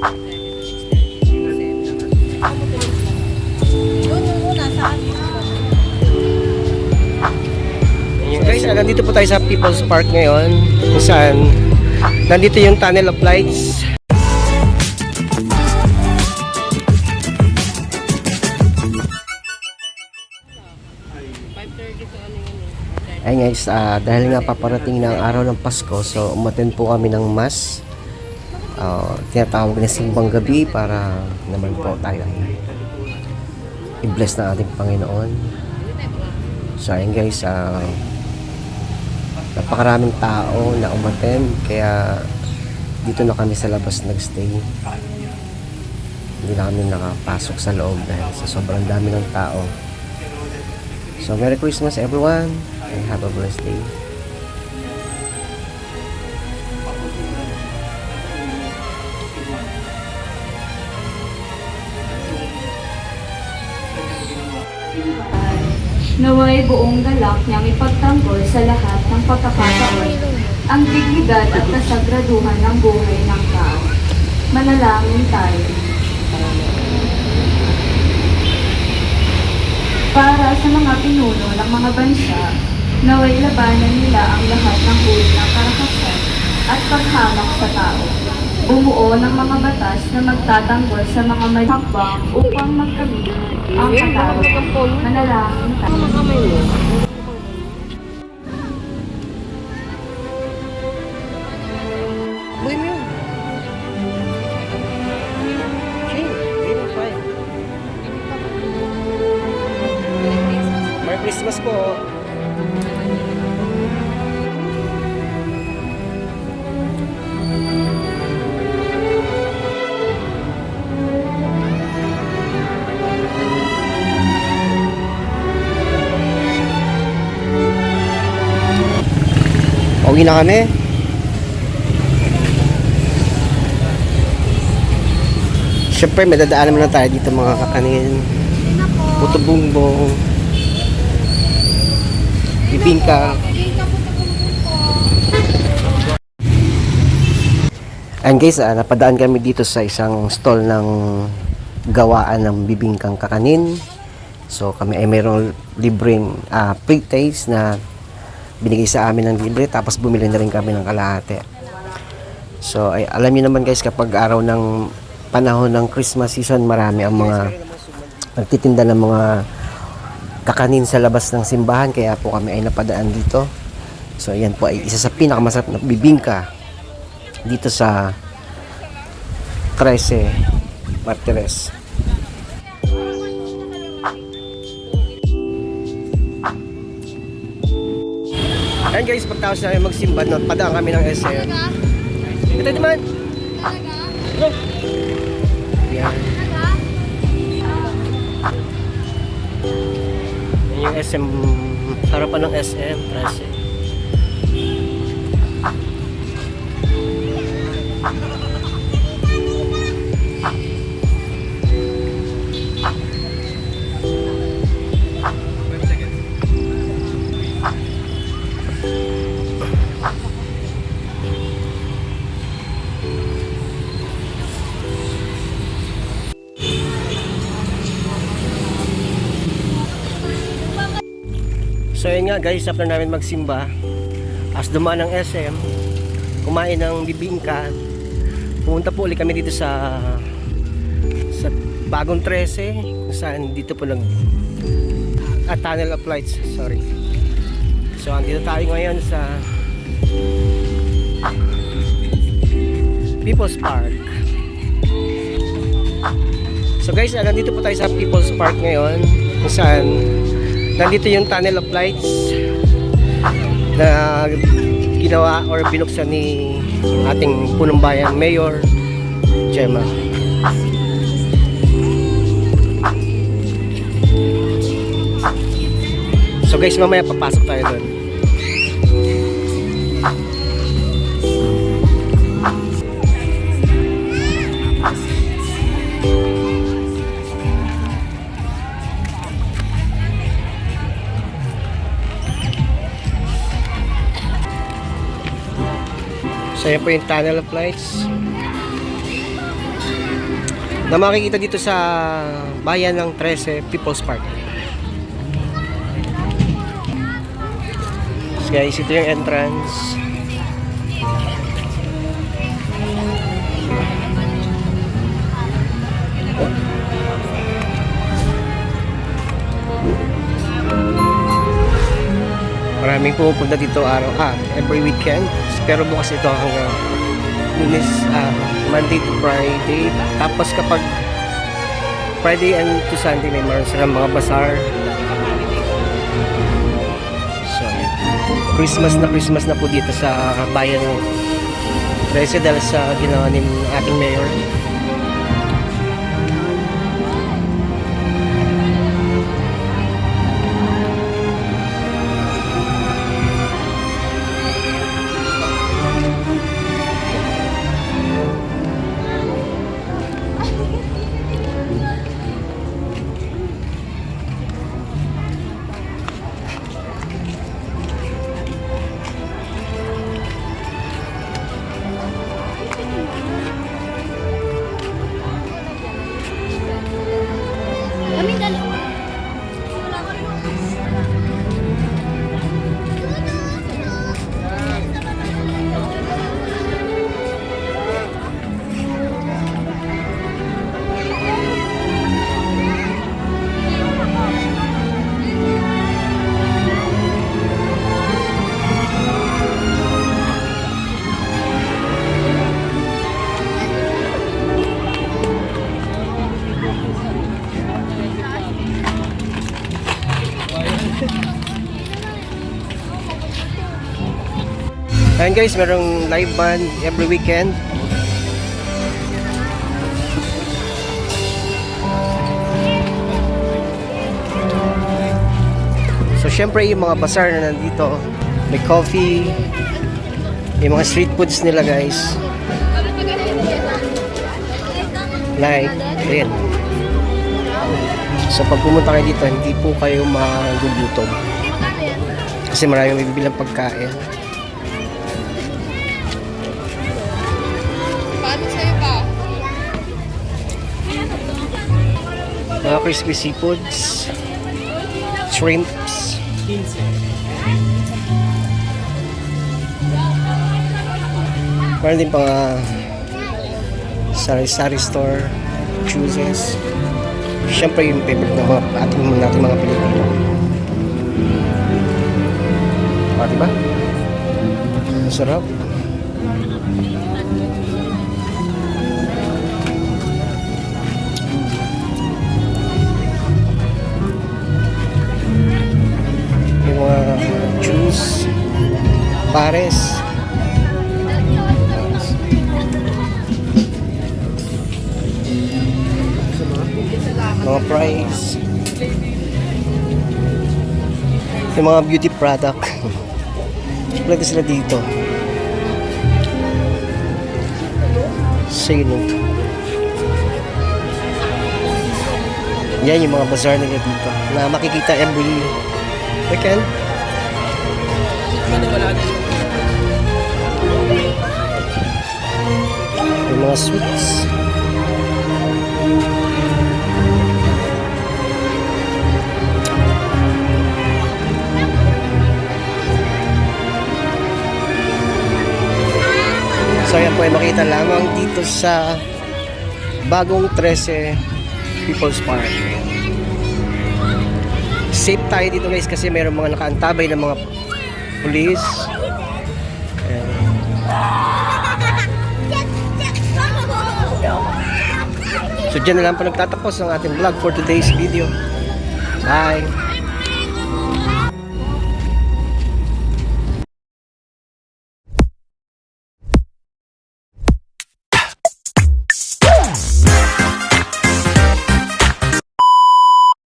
Guys, ah, nandito po tayo sa People's Park ngayon kung saan nandito yung tunnel of lights. Ay guys, ah, dahil nga paparating na ang araw ng Pasko, so umaten po kami ng mass. Uh, tinatawag na simbang gabi para naman po tayo ay i-bless ng ating Panginoon. So ayun guys, ah, napakaraming tao na umaten kaya dito na kami sa labas nagstay. Hindi na kami nakapasok sa loob dahil sa sobrang dami ng tao. So Merry Christmas everyone and have a blessed day. Naway buong galak niyang ipagtanggol sa lahat ng pagkakataon ang dignidad at kasagraduhan ng buhay ng tao. Manalangin tayo. Para sa mga pinuno ng mga bansa, naway labanan nila ang lahat ng uri ng karakasan at paghamak sa tao. Bumuo ng mga batas na magtatanggol sa mga may hakbang upang magkamit ang katarungan. Manalangin tayo. Christmas po. Na kami. Siyempre, may dadaanan muna tayo dito mga kakanin. Puto bumbong. Bibingka. And guys, ah, napadaan kami dito sa isang stall ng gawaan ng bibingkang kakanin. So kami ay mayroong libreng ah, pre-taste na binigay sa amin ng libre tapos bumili na rin kami ng kalahati. So ay alam niyo naman guys kapag araw ng panahon ng Christmas season marami ang mga nagtitinda ng mga kakanin sa labas ng simbahan kaya po kami ay napadaan dito. So ayan po ay isa sa pinakamasarap na bibingka dito sa 13 Martires. Ayan guys, pagtapos namin magsimba, no, padaan kami ng SM. Ito naman. Yan. Yan yung SM, harapan ng SM, 13. Nga guys, after namin magsimba, as dumaan ng SM, kumain ng bibingka, pumunta po ulit kami dito sa sa bagong 13, kung saan dito po nag ah, tunnel of lights, sorry. So andito tayo ngayon sa People's Park. So guys, nandito po tayo sa People's Park ngayon, saan nandito yung tunnel of lights na ginawa or binuksan ni ating punong bayan Mayor Gemma. So guys, mamaya papasok tayo doon. So yan po yung tunnel of lights. na makikita dito sa bayan ng 13 People's Park. So guys, ito yung entrance. Maraming pumupunta dito araw, ah, every weekend. Pero bukas ito hanggang lunes, ah, Monday to Friday. Tapos kapag Friday and to Sunday may meron silang mga bazaar. So. Christmas na Christmas na po dito sa bayan ng dahil sa ginawa ni ating mayor. Ayan guys, merong live band every weekend. So syempre yung mga bazaar na nandito, may coffee, yung mga street foods nila guys. Like, ayan. So pag pumunta kayo dito, hindi po kayo magugutom. Kasi maraming bibilang pagkain. Mga crispy seafoods, shrimps. Meron din pang uh, sari-sari store, juices. Siyempre yung favorite ng mga ating nating mga Pilipino. Ah, diba? Yung pares. Mga fries. Yung mga beauty product. Pwede sila dito. Sino? Yan yung mga bazaar nila dito na makikita every weekend. Yung mga sweets. So yan po ay makita lamang dito sa bagong 13 People's Park. Safe tayo dito guys kasi mayroong mga nakaantabay ng mga police. Ayan. So dyan na lang po nagtatapos ang ating vlog for today's video. Bye!